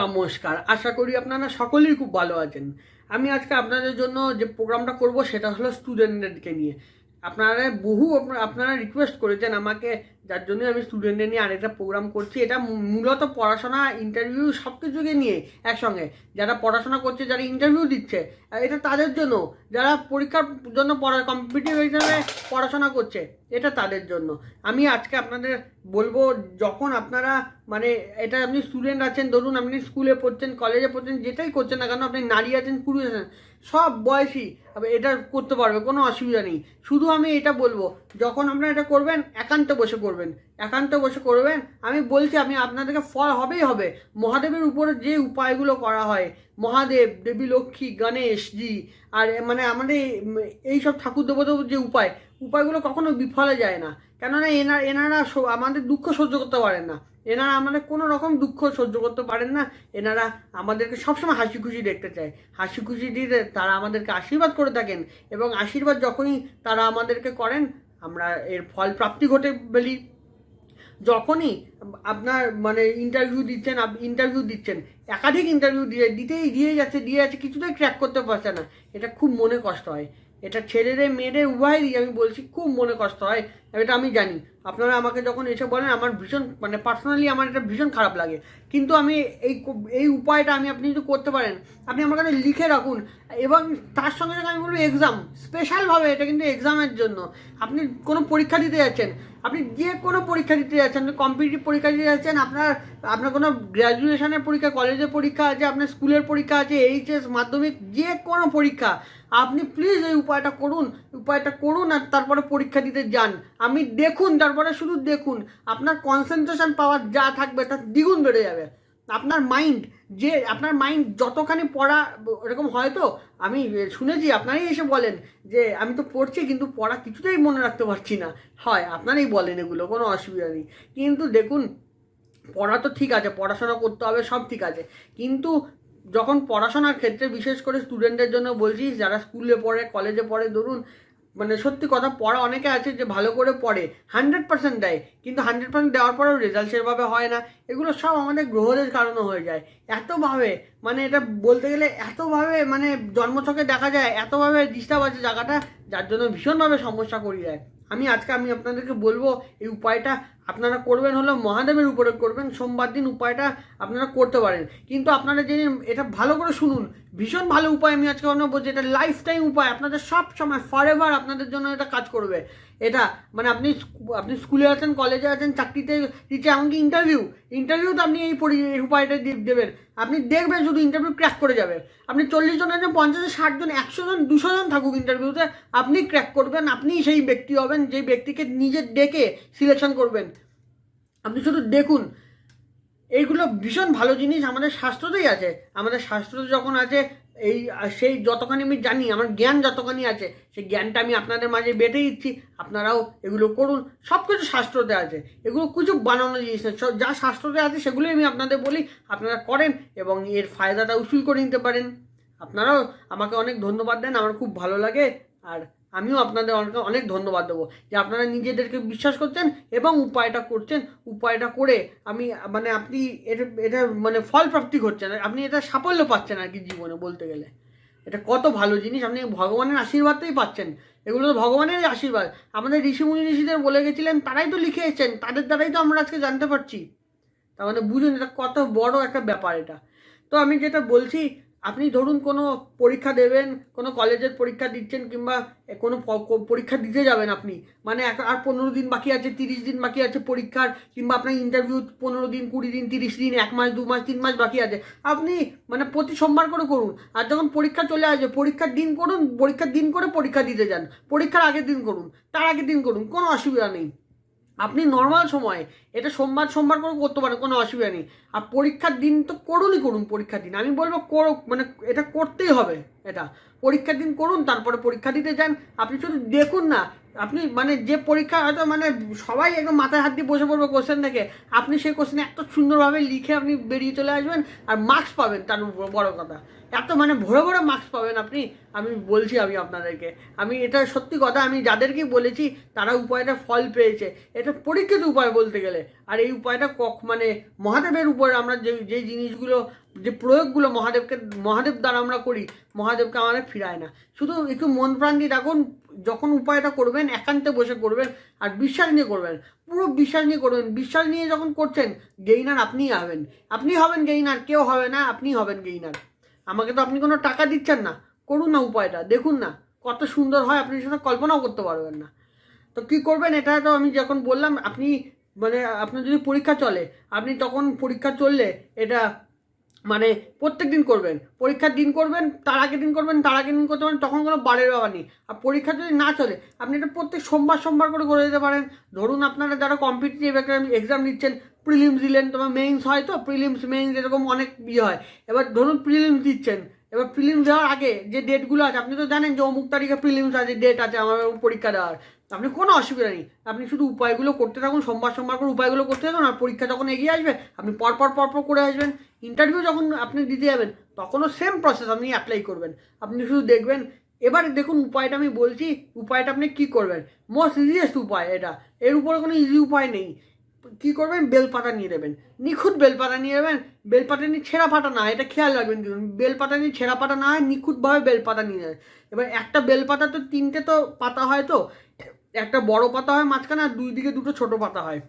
নমস্কার। আশা করি আপনারা সকলেই খুব ভালো আছেন। আমি আজকে আপনাদের জন্য যে প্রোগ্রামটা করব সেটা হলো স্টুডেন্টদেরকে নিয়ে। আপনারা বহু আপনারা রিকোয়েস্ট করেছেন আমাকে, যার জন্য আমি স্টুডেন্টদের নিয়ে আরেকটা প্রোগ্রাম করছি। এটা মূলত পড়াশোনা ইন্টারভিউ সব কিছুকে নিয়ে একসঙ্গে। যারা পড়াশোনা করছে, যারা ইন্টারভিউ দিচ্ছে এটা তাদের জন্য। যারা পরীক্ষার জন্য পড়া কম্পিটিটিভ হিসাবে পড়াশোনা করছে, এটা তাদের জন্য। আমি আজকে আপনাদের বলব যখন আপনারা মানে এটা আপনি স্টুডেন্ট আছেন, ধরুন আপনি স্কুলে পড়ছেন কলেজে পড়ছেন, যেটাই করছেন না কেন, আপনি নারী আছেন, পুরুষ আছেন, সব বয়সী, আবার এটা করতে পারবে, কোনো অসুবিধা নেই। শুধু আমি এটা বলব, যখন আপনারা এটা করবেন, একান্ত বসে করবেন, একান্ত বসে করবেন, আমি বলছি, আমি আপনাদেরকে ফল হবেই হবে। মহাদেবের উপরে যে উপায়গুলো করা হয়, মহাদেব, দেবী লক্ষ্মী গণেশজি আর মানে আমাদের এই সব ঠাকুর দেবতার যে উপায়, উপায়গুলো কখনো বিফলে যায় না। কেননা এনার, এনারা আমাদের দুঃখ সহ্য করতে পারেন না। এনারা আমাদের কোনো রকম দুঃখ সহ্য করতে পারেন না। এনারা আমাদেরকে সবসময় হাসি খুশি দেখতে চায়। হাসি খুশি দিয়ে তারা আমাদেরকে আশীর্বাদ করে থাকেন এবং আশীর্বাদ যখনই তারা আমাদেরকে করেন, আমরা এর ফল প্রাপ্তি ঘটে বলি। যখনই আপনার মানে ইন্টারভিউ দিচ্ছেন ইন্টারভিউ দিচ্ছেন, একাধিক ইন্টারভিউ দিয়ে, দিতেই, দিয়ে যাচ্ছে দিয়ে যাচ্ছে, কিছুতেই ক্র্যাক করতে পারছে না। এটা খুব মনে কষ্ট হয়। এটা ছেলেদের মেয়েদের উভয়েরই আমি বলছি, খুব মনে কষ্ট হয়। এটা আমি জানি। আপনারা আমাকে যখন এসে বলেন, আমার ভীষণ মানে পার্সোনালি আমার এটা ভীষণ খারাপ লাগে। কিন্তু আমি এই এই উপায়টা আমি, আপনি যদি করতে পারেন, আপনি আমার কাছে লিখে রাখুন। এবং তার সঙ্গে সঙ্গে আমি বলব এক্সাম স্পেশালভাবে এটা কিন্তু এক্সামের জন্য। আপনি কোনো পরীক্ষা দিতে যাচ্ছেন, আপনি যে কোনো পরীক্ষা দিতে যাচ্ছেন কম্পিটিটিভ পরীক্ষা দিতে যাচ্ছেন, আপনার আপনার কোনো গ্র্যাজুয়েশনের পরীক্ষা কলেজের পরীক্ষা আছে, আপনার স্কুলের পরীক্ষা আছে এইচএস মাধ্যমিক, যে কোনো পরীক্ষা আপনি প্লিজ এই উপায়টা করুন উপায়টা করুন আর তারপরে পরীক্ষা দিতে যান। আমি দেখুন, তারপরে শুধু দেখুন। আপনার কনসেন্ট্রেশন পাওয়ার যা থাকবে তার দ্বিগুণ বেড়ে যাবে। আপনার মাইন্ড যে, আপনার মাইন্ড যতখানি পড়া এরকম হয় তো, আমি শুনেছি, আপনারাই এসে বলেন যে, আমি তো পড়ছি কিন্তু পড়া কিছুতেই মনে রাখতে পারছি না। হয়, আপনারাই বলেন এগুলো, কোনো অসুবিধা নেই। কিন্তু দেখুন, পড়া তো ঠিক আছে, পড়াশোনা করতে হবে, সব ঠিক আছে। কিন্তু যখন পড়াশোনার ক্ষেত্রে, বিশেষ করে স্টুডেন্টদের জন্য বলছি যারা স্কুলে পড়ে কলেজে পড়ে, ধরুন মানে সত্যি কথা, পড়া অনেকে আছে যে ভালো করে পড়ে হান্ড্রেড পার্সেন্ট দেয়, কিন্তু হান্ড্রেড পার্সেন্ট দেওয়ার পরেও রেজাল্ট সেভাবে হয় না। এগুলো সব আমাদের গ্রহদের কারণে হয়ে যায়। এতভাবে মানে এটা বলতে গেলে এতভাবে মানে জন্মছকে দেখা যায়, এতভাবে ডিস্টার্ব আছে জায়গাটা, যার জন্য ভীষণভাবে সমস্যা করি যায় আমি আজকে, আমি আপনাদেরকে বলব, এই উপায়টা আপনারা করবেন হলো মহাদেবের উপরে করবেন, সোমবার দিন উপায়টা আপনারা করতে পারেন। কিন্তু আপনারা জেনে এটা ভালো করে শুনুন। ভীষণ ভালো উপায় আমি আজকে অন্য বলছি এটা লাইফ টাইম উপায়, আপনাদের সব সময় ফরএভার আপনাদের জন্য এটা কাজ করবে। এটা মানে আপনি আপনি স্কুলে আছেন, কলেজে আছেন, চাকরিতে দিচ্ছে, এমনকি ইন্টারভিউ ইন্টারভিউ তো আপনি এই পরি উপায়টা দেবেন। আপনি দেখবেন শুধু ইন্টারভিউ ক্র্যাক করে যাবে। আপনি চল্লিশ জন আছেন, পঞ্চাশ ষাট জন, একশো জন, দুশো জন থাকুক ইন্টারভিউতে আপনি ক্র্যাক করবেন, আপনি সেই ব্যক্তি হবেন, যে ব্যক্তিকে নিজে ডেকে সিলেকশন করবেন। আপনি শুধু দেখুন, এইগুলো ভীষণ ভালো জিনিস, আমাদের শাস্ত্রতেই আছে। আমাদের শাস্ত্রতে যখন আছে এই সেই যতখানি আমি জানি, আমার জ্ঞান যতখানি আছে, সেই জ্ঞানটা আমি আপনাদের মাঝে বেঁধে দিচ্ছি। আপনারাও এগুলো করুন। সব কিছু শাস্ত্রতে আছে। এগুলো কিছু বানানো জিনিস না। যা শাস্ত্রতে আছে, সেগুলোই আমি আপনাদের বলি। আপনারা করেন এবং এর ফায়দাটা উসুল করে নিতে পারেন। আপনারাও আমাকে অনেক ধন্যবাদ দেন। আমার খুব ভালো লাগে। আর আমিও আপনাদের অনেক অনেক ধন্যবাদ দেবো যে আপনারা নিজেদেরকে বিশ্বাস করছেন এবং উপায়টা করছেন। উপায়টা করে আমি মানে আপনি এটা এটা মানে ফল প্রাপ্তি ঘটছেন। আপনি এটা সাফল্য পাচ্ছেন আর কি জীবনে বলতে গেলে। এটা কত ভালো জিনিস। আপনি ভগবানের আশীর্বাদটাই পাচ্ছেন। এগুলো তো ভগবানের আশীর্বাদ। আমাদের ঋষিমুনি ঋষিদের বলে গেছিলেন, তারাই তো লিখে এসেছেন, তাদের দ্বারাই তো আমরা আজকে জানতে পারছি। তার মানে বুঝুন, এটা কত বড় একটা ব্যাপার এটা। তো আমি যেটা বলছি আপনি ধরুন কোনো পরীক্ষা দেবেন, কোনো কলেজের পরীক্ষা দিচ্ছেন কিংবা কোনো পরীক্ষা দিতে যাবেন আপনি মানে আর পনেরো দিন বাকি আছে, তিরিশ দিন বাকি আছে পরীক্ষার, কিংবা আপনার ইন্টারভিউ পনেরো দিন, কুড়ি দিন, তিরিশ দিন, এক মাস, দু মাস, তিন মাস বাকি আছে, আপনি মানে প্রতি সোমবার করে করুন, আর যখন পরীক্ষা চলে আসবে, পরীক্ষার দিন করুন, পরীক্ষার দিন করে পরীক্ষা দিতে যান, পরীক্ষার আগের দিন করুন, তার আগের দিন করুন, কোনো অসুবিধা নেই। আপনি নর্মাল সময়ে, এটা সোমবার সোমবার করে করতে পারেন, কোনো অসুবিধা নেই। আর পরীক্ষার দিন তো করুনই করুন পরীক্ষার দিন। আমি বলব করো মানে এটা করতেই হবে এটা। পরীক্ষার দিন করুন, তারপরে পরীক্ষা দিতে যান। আপনি শুধু দেখুন না, আপনি মানে যে পরীক্ষা হয়তো মানে সবাই একদম মাথায় হাত দিয়ে বসে পড়বে কোশ্চেন দেখে। আপনি সেই কোশ্চেন এত সুন্দরভাবে লিখে আপনি বেরিয়ে চলে আসবেন আর মার্কস পাবেন তার বড় কথা। এত মানে ভরে ভরে মার্কস পাবেন আপনি। আমি বলছি আমি আপনাদেরকে। আমি এটা সত্যি কথা, আমি যাদেরকে বলেছি, তারা উপায়টা ফল পেয়েছে। এটা পরীক্ষিত উপায় বলতে গেলে। আর এই উপায়টা কক মানে মহাদেবের উপরে আমরা যে যে জিনিসগুলো, যে প্রয়োগগুলো মহাদেবকে, মহাদেব দ্বারা আমরা করি, মহাদেবকে আমাদের ফিরায় না। শুধু একটু মন প্রাণ দিয়ে রাখুন, যখন উপায়টা করবেন, একান্তে বসে করবেন, আর বিশ্বাস নিয়ে করবেন। পুরো বিশ্বাস নিয়ে করবেন। বিশ্বাস নিয়ে যখন করছেন গেইনার আপনিই হবেন। আপনি হবেন গেইনার কেউ হবে না আপনি হবেন গেইনার আমাকে তো আপনি কোনো টাকা দিচ্ছেন না। করুন না উপায়টা, দেখুন না, কত সুন্দর হয়, আপনি সেটা কল্পনাও করতে পারবেন না। তো কী করবেন, এটা তো আমি যখন বললাম, আপনি মানে আপনার যদি পরীক্ষা চলে, আপনি তখন পরীক্ষা চললে এটা মানে প্রত্যেক দিন করবেন। পরীক্ষার দিন করবেন, তার আগের দিন করবেন, তার আগের দিন করতে পারেন, তখন কোনো বারের ব্যাপার নেই। আর পরীক্ষা যদি না চলে, আপনি এটা প্রত্যেক সোমবার সোমবার করে করে দিতে পারেন। ধরুন আপনারা যারা কম্পিটিটিভ এক্সাম দিচ্ছেন প্রিলিমস দিলেন, তোমার মেইনস হয় তো প্রিলিমস মেইনস এরকম অনেক ইয়ে হয়। এবার ধরুন প্রিলিমস দিচ্ছেন, এবার প্রিলিমস দেওয়ার আগে যে ডেটগুলো আছে, আপনি তো জানেন যে অমুক তারিখে প্রিলিমস আছে ডেট আছে আমার পরীক্ষা দেওয়ার। আপনি কোনো অসুবিধা নেই, আপনি শুধু উপায়গুলো করতে থাকুন, সোমবার সোমবার করে উপায়গুলো করতে থাকুন, আর পরীক্ষা যখন এগিয়ে আসবে, আপনি পরপর পরপর করে আসবেন। ইন্টারভিউ যখন আপনি দিতে যাবেন, তখনও সেম প্রসেস আপনি অ্যাপ্লাই করবেন। আপনি শুধু দেখবেন, এবার দেখুন উপায়টা আমি বলছি, উপায়টা আপনি কী করবেন? মোস্ট ইজিয়েস্ট উপায় এটা, এর উপরে কোনো ইজি উপায় নেই। কী করবেন? বেলপাতা নিয়ে নেবেন। নিখুঁত বেলপাতা নিয়ে নেবেন। নিয়ে ছেঁড়া ফাটা না, এটা খেয়াল রাখবেন কিন্তু। বেলপাতা নিয়ে ছেঁড়া পাতা না হয়, নিখুঁতভাবে বেলপাতা নিয়ে নেবেন। এবার একটা বেলপাতা তো তিনটে তো পাতা হয় তো, একটা বড় পাতা হয় মাঝখানে আর দুই দিকে দুটো ছোট পাতা হয়।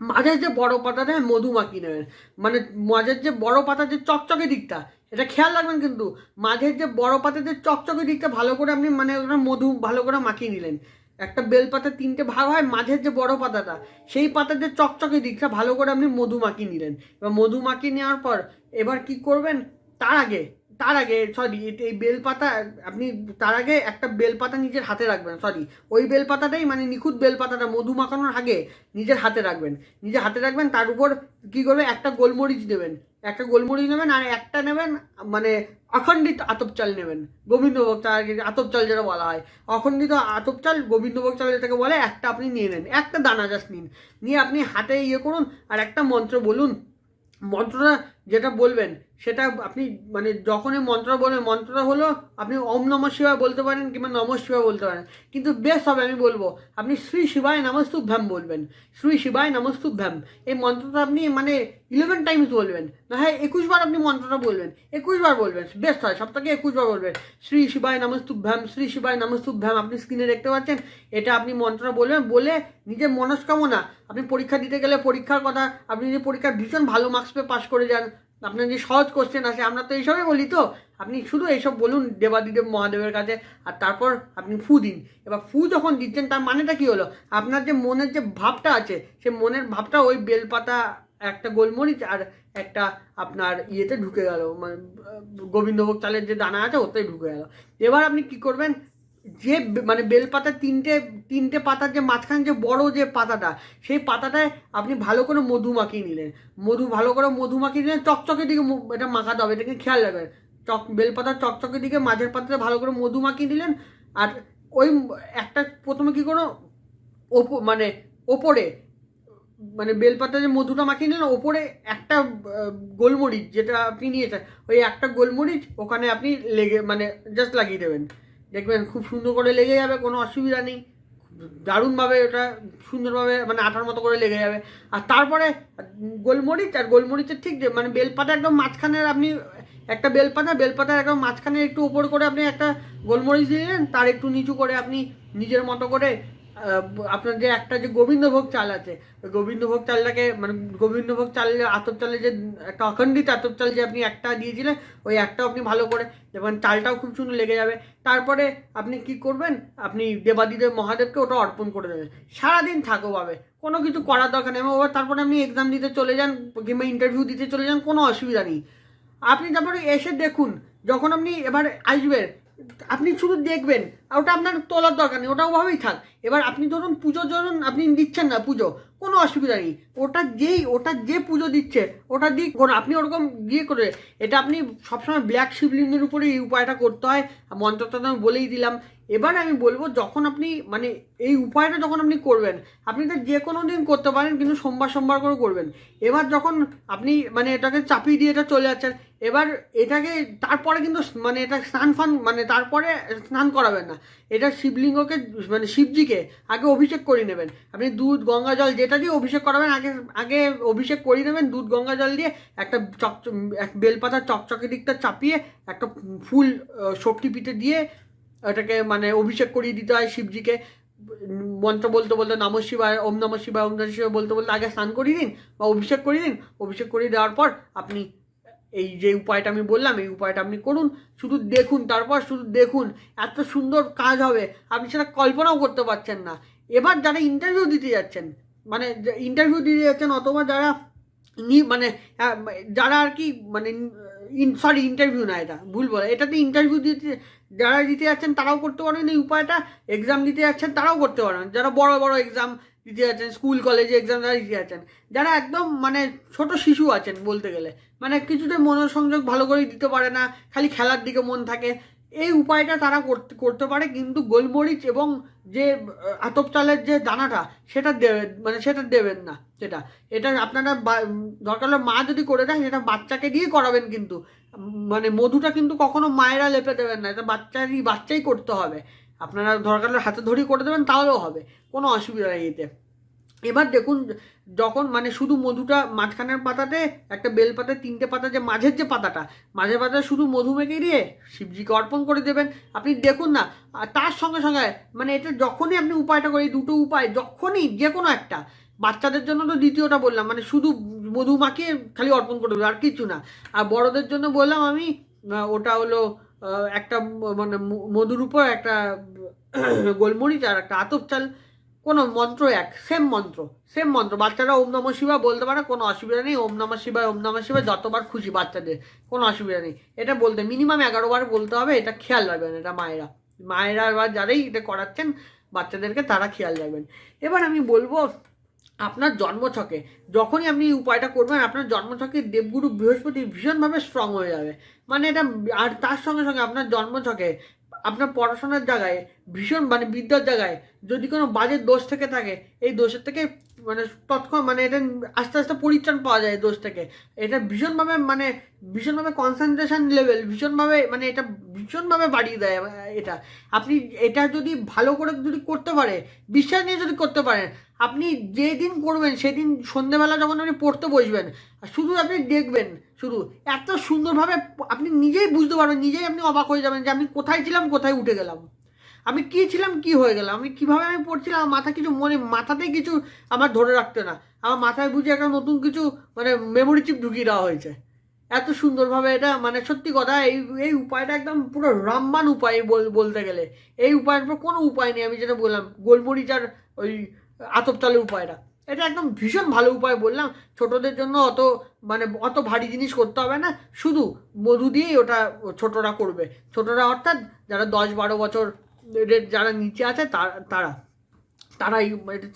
মাঝের যে বড় পাতাটা মধু মাখিয়ে নেবেন? মানে মাঝের যে বড় পাতার যে চকচকে দিকটা, এটা খেয়াল রাখবেন কিন্তু। মাঝের যে বড় পাতার যে চকচকে দিকটা, ভালো করে আপনি মানে ওটা মধু ভালো করে মাখিয়ে নিলেন। একটা বেলপাতা তিনটে ভাগ হয়, মাঝের যে বড় পাতাটা, সেই পাতার যে চকচকে দিকটা ভালো করে আপনি মধু মাখিয়ে নিলেন। এবার মধু মাখিয়ে নেওয়ার পর এবার কি করবেন? তার আগে তার আগে সরি এই বেলপাতা, আপনি তার আগে একটা বেলপাতা নিজের হাতে রাখবেন সরি ওই বেলপাতাটাই মানে নিখুঁত বেলপাতাটা, মধু মাখানোর আগে নিজের হাতে রাখবেন। নিজের হাতে রাখবেন, তার উপর কী করবে একটা গোলমরিচ নেবেন একটা গোলমরিচ নেবেন আর একটা নেবেন মানে অখণ্ডিত আতপ চাল নেবেন। গোবিন্দভোগ চাল, আতপ চাল যেটা বলা হয়। অখণ্ডিত আতপ চাল গোবিন্দভোগ চাল যেটাকে বলে, একটা আপনি নিয়ে নেন। একটা দানা জাস্ট নিন। নিয়ে আপনি হাতে ইয়ে করুন আর একটা মন্ত্র বলুন। মন্ত্রটা যেটা বলবেন সেটা আপনি মানে যখনই মন্ত্র বলবেন মন্ত্রটা হলো আপনি ওম নম শিবায় বলতে পারেন কিংবা নম শিবায় বলতে পারেন। কিন্তু বেশ হবে, আমি বলব, আপনি শ্রী শিবায় নমস্তুভ্যাম বলবেন। শ্রী শিবায় নমস্তুভ্যাম এই মন্ত্রটা আপনি মানে ইলেভেন টাইমস বলবেন। না হ্যাঁ একুশ বার আপনি মন্ত্রটা বলবেন। একুশ বার বলবেন বেস্ট হয়, সপ্তাহে একুশ বার বলবেন। শ্রী শিবায় নমস্তুভ্যাম শ্রী শিবায় নমস্তুভ্যাম আপনি স্ক্রিনে দেখতে পাচ্ছেন, এটা আপনি মন্ত্রটা বলবেন, বলে নিজের মনস্কামনা, আপনি পরীক্ষা দিতে গেলে পরীক্ষার কথা, আপনি যদি পরীক্ষার ভীষণ ভালো মার্কস পেয়ে পাশ করে যান আপনার যে সহজ কোশ্চেন আছে আমরা তো এইসবই বলি তো। আপনি শুধু এইসব বলুন দেবাদিদেব মহাদেবের কাছে, আর তারপর আপনি ফু দিন। এবার ফু যখন দিচ্ছেন, তার মানেটা কী হলো? আপনার যে মনের যে ভাবটা আছে, সে মনের ভাবটা ওই বেলপাতা, একটা গোলমরিচ আর একটা আপনার ইয়েতে ঢুকে গেল মানে গোবিন্দভোগ চালের যে দানা আছে ওতেই ঢুকে গেল। এবার আপনি কি করবেন? যে মানে বেলপাতা তিনটে তিনটে পাতার যে মাঝখানে যে বড় যে পাতাটা, সেই পাতাটায় আপনি ভালো করে মধু মাখিয়ে নিলেন। মধু ভালো করে মধু মাখিয়ে নিলেন চকচকের দিকে এটা মাখাতে হবে, এটাকে খেয়াল রাখবেন। চক বেলপাতার চকচকের দিকে মাঝের পাতাতে ভালো করে মধু মাখিয়ে নিলেন, আর ওই একটা প্রথমে কী করো, ওপো মানে ওপরে মানে বেলপাতা যে মধুটা মাখিয়ে নিলেন, ওপরে একটা গোলমরিচ যেটা আপনি নিয়েছেন, ওই একটা গোলমরিচ ওখানে আপনি লেগে মানে জাস্ট লাগিয়ে দেবেন। দেখবেন খুব সুন্দর করে লেগে যাবে, কোনো অসুবিধা নেই। দারুণভাবে ওটা সুন্দরভাবে মানে আঠার মতো করে লেগে যাবে। আর তারপরে গোলমরিচ, আর গোলমরিচের ঠিক যে মানে বেলপাতা একদম মাঝখানের আপনি একটা বেলপাতা, বেলপাতার একদম মাঝখানে একটু উপর করে আপনি একটা গোলমরিচ দিলেন তার একটু নিচু করে আপনি নিজের মতো করে আপনার যে একটা যে গোবিন্দভোগ চাল আছে গোবিন্দভোগ চালটাকে মানে গোবিন্দভোগ চালের আতপ চালে যে, একটা অখণ্ডিত আতপ চাল যে আপনি একটা দিয়েছিলেন, ওই একটাও আপনি ভালো করে দেখবেন চালটাও খুব সুন্দর লেগে যাবে। তারপরে আপনি কি করবেন, আপনি দেবাদিদেব মহাদেবকে ওটা অর্পণ করে দেবেন। সারাদিন থাকো পাবে কোনো কিছু করার দরকার নেই। এবার তারপরে আপনি এক্সাম দিতে চলে যান, কিংবা ইন্টারভিউ দিতে চলে যান, কোনো অসুবিধা নেই। আপনি তারপরে এসে দেখুন, যখন আপনি এবার আসবেন আপনি শুধু দেখবেন, আর ওটা আপনার তোলার দরকার নেই, ওটা ওভাবেই থাক। এবার আপনি ধরুন পুজো ধরুন, আপনি দিচ্ছেন না পুজো, কোনো অসুবিধা নেই। ওটা যেই, ওটা যে পুজো দিচ্ছে, ওটা দিক আপনি ওরকম দিয়ে করে, এটা আপনি সবসময় ব্ল্যাক শিবলিঙ্গের উপরে এই উপায়টা করতে হয়, আর মন্ত্রটা তো আমি বলেই দিলাম। এবার আমি বলব, যখন আপনি মানে এই উপায়টা যখন আপনি করবেন, আপনি তো যে কোনো দিন করতে পারেন, কিন্তু সোমবার সোমবার করে করবেন। এবার যখন আপনি মানে এটাকে চাপিয়ে দিয়ে এটা চলে যাচ্ছেন এবার এটাকে তারপরে কিন্তু মানে এটা স্নান ফান মানে তারপরে স্নান করাবেন না। এটা শিবলিঙ্গকে মানে শিবজিকে আগে অভিষেক করে নেবেন। আপনি দুধ, গঙ্গা জল যেটা দিয়ে অভিষেক করাবেন, আগে আগে অভিষেক করে নেবেন, দুধ, গঙ্গা জল দিয়ে একটা চক, এক বেলপাতা চকচকে দিকটা চাপিয়ে একটা ফুল শক্তি পিঠে দিয়ে ওটাকে মানে অভিষেক করিয়ে দিতে হয় শিবজিকে। মন্ত্র বলতে বলতে নম শিবায়, ওম নম শিবায়, ওম নম শিবায় বলতে বলতে আগে স্নান করিয়ে দিন বা অভিষেক করিয়ে দিন। অভিষেক করিয়ে দেওয়ার পর আপনি এই যে উপায়টা আমি বললাম, এই উপায়টা আপনি করুন, শুধু দেখুন, তারপর শুধু দেখুন, এত সুন্দর কাজ হবে, আপনি সেটা কল্পনাও করতে পারছেন না। এবার যারা ইন্টারভিউ দিতে যাচ্ছেন মানে ইন্টারভিউ দিতে যাচ্ছেন অথবা যারা মানে যারা আর কি মানে সরি ইন্টারভিউ না এটা, ভুল বলে, এটাতে ইন্টারভিউ দিতে, যারা দিতে যাচ্ছেন তারাও করতে পারেন এই উপায়টা এক্সাম দিতে যাচ্ছেন তারাও করতে পারেন। যারা বড় বড় এক্সাম দিতে যাচ্ছেন স্কুল কলেজে এক্সাম যারা দিতে যাচ্ছেন যারা একদম মানে ছোট শিশু আছেন বলতে গেলে মানে কিছুতে মনোসংযোগ ভালো করে দিতে পারে না, খালি খেলার দিকে মন থাকে, এই উপায়টা তারা করতে করতে পারে, কিন্তু গোলমরিচ এবং যে আতপ চালের যে দানাটা, সেটা দেবে মানে সেটা দেবেন না, সেটা, এটা আপনারা দরকার হলে মা যদি করে দেয় সেটা বাচ্চাকে দিয়ে করাবেন কিন্তু মানে মধুটা কিন্তু কখনো মায়েরা লেপে দেবেন না, এটা বাচ্চারই, বাচ্চাই করতে হবে আপনারা দরকার হলে হাতে ধরি করে দেবেন, তাহলেও হবে। কোনো অসুবিধা নেই এতে। এবার দেখুন, যখন মানে শুধু মধুটা মাঝখানের পাতাতে, একটা বেল পাতা তিনটে পাতা যে মাঝের যে পাতাটা, মাঝের পাতায় শুধু মধু মেখে দিয়ে শিবজিকে অর্পণ করে দেবেন। আপনি দেখুন না তার সঙ্গে সঙ্গে মানে এটা যখনই আপনি উপায়টা করি দুটো উপায় যখনই যে কোনো একটা, বাচ্চাদের জন্য তো দ্বিতীয়টা বললাম মানে শুধু মধু মাখিয়ে খালি অর্পণ করে দেবে আর কিছু না। আর বড়দের জন্য বললাম আমি ওটা হলো একটা মানে মধুর উপর একটা গোলমরিচ আর একটা আতপ চাল, কোনো মন্ত্র এক সেম মন্ত্র সেম মন্ত্র। বাচ্চারা ওম নম শিবা বলতে পারে, কোনো অসুবিধা নেই, ওম নম শিবায়, ওম নম শিবায় যতবার খুশি বাচ্চাদের, কোনো অসুবিধা নেই। এটা বলতে মিনিমাম এগারো বার বলতে হবে, এটা খেয়াল রাখবেন, এটা মায়েরা। মায়েরা বা যারাই এটা করাচ্ছেন, বাচ্চাদেরকে তারা খেয়াল রাখবেন। এবার আমি বলব আপনার জন্মছকে যখনই আপনি এই উপায়টা করবেন, আপনার জন্মছকে দেবগুরু বৃহস্পতি ভীষণভাবে স্ট্রং হয়ে যাবে। মানে এটা আর তার সঙ্গে সঙ্গে আপনার জন্মছকে আপনার পড়াশোনার জায়গায় ভীষণ মানে বিদ্যার জায়গায় যদি কোনো বাজে দোষ থেকে থাকে, এই দোষের থেকে মানে তৎক্ষণ মানে এটা আস্তে আস্তে পরিত্রাণ পাওয়া যায় দোষ থেকে এটা ভীষণভাবে মানে ভীষণভাবে কনসেন্ট্রেশন লেভেল ভীষণভাবে মানে এটা ভীষণভাবে বাড়িয়ে দেয় এটা। আপনি এটা যদি ভালো করে যদি করতে পারে, বিশ্বাস নিয়ে যদি করতে পারেন, আপনি যেদিন করবেন সেদিন সন্ধেবেলা যখন আপনি পড়তে বসবেন, শুধু আপনি দেখবেন, শুধু এত সুন্দরভাবে আপনি নিজেই বুঝতে পারবেন, নিজেই আপনি অবাক হয়ে যাবেন যে আমি কোথায় ছিলাম, কোথায় উঠে গেলাম। আমি কি ছিলাম, কি হয়ে গেলাম? আমি কীভাবে আমি পড়ছিলাম? আমার মাথা কিছু মনে মাথাতেই কিছু আমার ধরে রাখতে না। আমার মাথায় বুঝে একটা নতুন কিছু মানে মেমোরি চিপ ঢুকিয়ে দেওয়া হয়েছে। এত সুন্দরভাবে এটা মানে সত্যি কথা, এই এই উপায়টা একদম পুরো রামবান উপায় বল- বলতে গেলে। এই উপায়ের পর কোনো উপায় নেই, আমি যেটা বললাম, গোলমরিচ আর ওই আতপ চালের উপায়টা। এটা একদম ভীষণ ভালো উপায় বললাম। ছোটদের জন্য অত মানে অত ভারী জিনিস করতে হবে না। শুধু মধু দিয়েই ওটা ছোটরা করবে। ছোটরা অর্থাৎ যারা দশ বারো বছর যারা নিচে আছে, তার- তারা, তারাই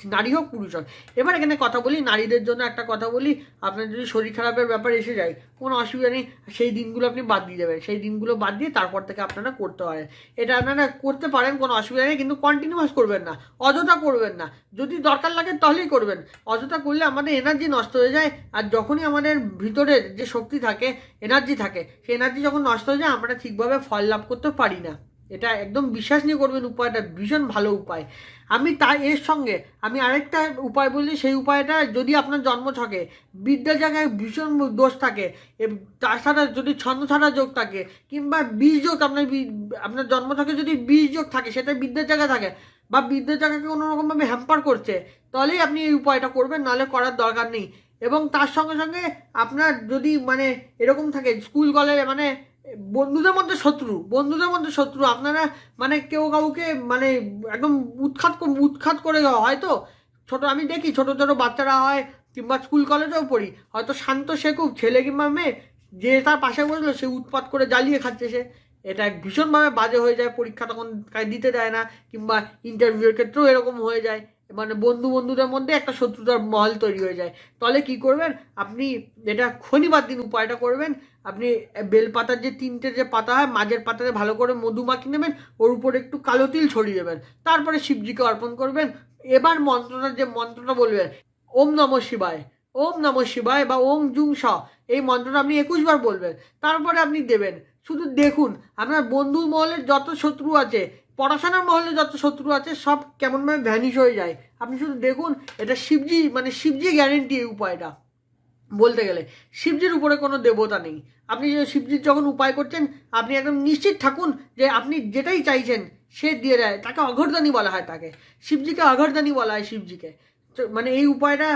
নারী হোক, পুরুষ হোক। এবার এখানে কথা বলি, নারীদের জন্য একটা কথা বলি, আপনার যদি শরীর খারাপের ব্যাপার এসে যায়, কোনো অসুবিধা নেই, সেই দিনগুলো আপনি বাদ দিয়ে দেবেন। সেই দিনগুলো বাদ দিয়ে তারপর থেকে আপনারা করতে পারেন এটা আপনারা করতে পারেন, কোনো অসুবিধা নেই, কিন্তু কন্টিনিউয়াস করবেন না, অযথা করবেন না। যদি দরকার লাগে তাহলেই করবেন। অযথা করলে আমাদের এনার্জি নষ্ট হয়ে যায়, আর যখনই আমাদের ভিতরের যে শক্তি থাকে এনার্জি থাকে, সেই এনার্জি যখন নষ্ট হয়ে যায়, আমরা ঠিকভাবে ফল লাভ করতে পারি না। এটা একদম বিশ্বাস নিয়ে করবেন উপায়টা, ভীষণ ভালো উপায়। আমি তার এর সঙ্গে আমি আরেকটা উপায় বলি, সেই উপায়টা যদি আপনার জন্ম থাকে বিদ্যার জায়গায় ভীষণ দোষ থাকে সাথে যদি ছন্দ ছাড়া যোগ থাকে, কিংবা বীজ যোগ, আপনার আপনার জন্ম থাকে যদি বীজ যোগ থাকে, সেটা বিদ্যার জায়গায় থাকে, বা বিদ্যার জায়গাকে কোনো রকমভাবে হ্যাম্পার করছে, তাহলেই আপনি এই উপায়টা করবেন, নাহলে করার দরকার নেই। এবং তার সঙ্গে সঙ্গে আপনার যদি মানে এরকম থাকে, স্কুল কলেজে মানে বন্ধুদের মধ্যে শত্রু, বন্ধুদের মধ্যে শত্রু। আপনারা মানে কেউ কাউকে মানে একদম উৎখাত উৎখাত করে দেওয়া হয় তো? ছোট, আমি দেখি ছোট ছোট বাচ্চারা হয় কিংবা স্কুল কলেজেও পড়ি, হয়তো শান্ত সে খুব, ছেলে কিংবা মেয়ে, যে তার পাশে বসল সে উৎপাত করে জ্বালিয়ে খাচ্ছে সে। এটা ভীষণভাবে বাজে হয়ে যায়, পরীক্ষা তখন দিতে দেয় না, কিংবা ইন্টারভিউয়ের ক্ষেত্রেও এরকম হয়ে যায়। মানে বন্ধু বন্ধুদের মধ্যে একটা শত্রুতার মহল তৈরি হয়ে যায়। তাহলে কি করবেন? আপনি এটা খনিবার দিন উপায়টা করবেন, আপনি বেলপাতার যে তিনটে যে পাতা হয়, মাঝের পাতাতে ভালো করে মধু মাখিয়ে নেবেন, ওর উপর একটু কালো তিল ছড়িয়ে দেবেন। তারপরে শিবজিকে অর্পণ করবেন। এবার মন্ত্রটা যে মন্ত্রটা বলবেন, ওম নম শিবায়, ওম নম শিবায় বা ওম জুং স, এই মন্ত্রটা আপনি একুশ বার বলবেন। তারপরে আপনি দেবেন। শুধু দেখুন, আপনার বন্ধু মহলের যত শত্রু আছে পড়াশোনার মহলে যত শত্রু আছে, সব কেমনভাবে ভ্যানিশ হয়ে যায়। আপনি শুধু দেখুন, এটা শিবজি মানে শিবজি গ্যারেন্টি এই উপায়টা। বলতে গেলে, শিবজির উপরে কোনো দেবতা নেই। আপনি শিবজির যখন উপায় করছেন, আপনি একদম নিশ্চিত থাকুন যে আপনি যেটাই চাইছেন, সে দিয়ে দেয়। তাকে অঘরদানি বলা হয় তাকে। শিবজিকে অঘরদানি বলা হয় শিবজিকে। মানে এই উপায়টা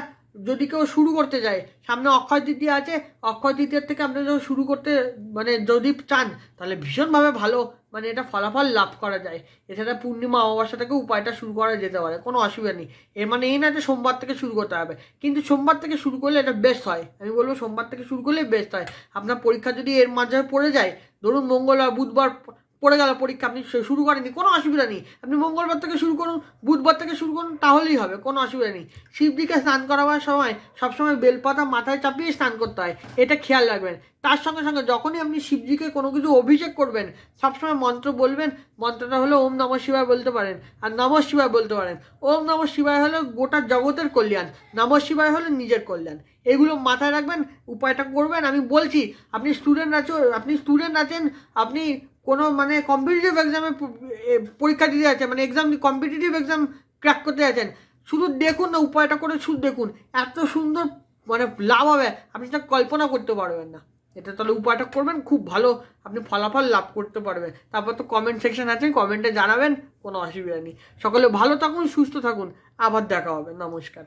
যদি কেউ শুরু করতে যায় সামনে অক্ষয় তৃতীয়া আছে, অক্ষয় তৃতীয়ার থেকে আপনি যখন শুরু করতে মানে যদি চান, তাহলে ভীষণভাবে ভালো। মানে এটা ফলাফল লাভ করা যায়। এছাড়া পূর্ণিমা অমাবস্যা থেকে উপায়টা শুরু করা যেতে পারে, কোনো অসুবিধা নেই। এর মানে এই না যে সোমবার থেকে শুরু করতে হবে। কিন্তু সোমবার থেকে শুরু করলে এটা বেস্ট হয়। আমি বলব সোমবার থেকে শুরু করলে বেস্ট হয়। আপনার পরীক্ষা যদি এর মাঝে পড়ে যায়, ধরুন মঙ্গলবার, বুধবার পড়ে গেল পরীক্ষা, আপনি শুরু করেনি কোনো অসুবিধা নেই। আপনি মঙ্গলবার থেকে শুরু করুন, বুধবার থেকে শুরু করুন, তাহলেই হবে, কোনো অসুবিধা নেই। শিবজিকে স্নান করাবার সময়, সবসময় বেলপাতা মাথায় চাপিয়ে স্নান করতে হয়, এটা খেয়াল রাখবেন। তার সঙ্গে সঙ্গে যখনই আপনি শিবজিকে কোনো কিছু অভিষেক করবেন, সবসময় মন্ত্র বলবেন, মন্ত্রটা হলো ওম নম শিবায় বলতে পারেন, আর নম শিবায় বলতে পারেন। ওম নম শিবায় হলো গোটা জগতের কল্যাণ, নম শিবায় হলো নিজের কল্যাণ। এগুলো মাথায় রাখবেন, উপায়টা করবেন, আমি বলছি, আপনি স্টুডেন্ট আছো, আপনি স্টুডেন্ট আছেন, আপনি কোনো মানে কম্পিটিটিভ এক্সামে পরীক্ষা দিতে আছেন মানে এক্সাম কম্পিটিটিভ এক্সাম ক্র্যাক করতে আছেন শুধু দেখুন না, উপায়টা করে শুধু দেখুন। এত সুন্দর মানে লাভ হবে। আপনি সেটা কল্পনা করতে পারবেন না। এটা তাহলে উপায়টা করবেন, খুব ভালো। আপনি ফলাফল লাভ করতে পারবেন। তারপর তো কমেন্ট সেকশন আছে কমেন্টে জানাবেন, কোনো অসুবিধা নেই। সকলে ভালো থাকুন, সুস্থ থাকুন। আবার দেখা হবে। নমস্কার।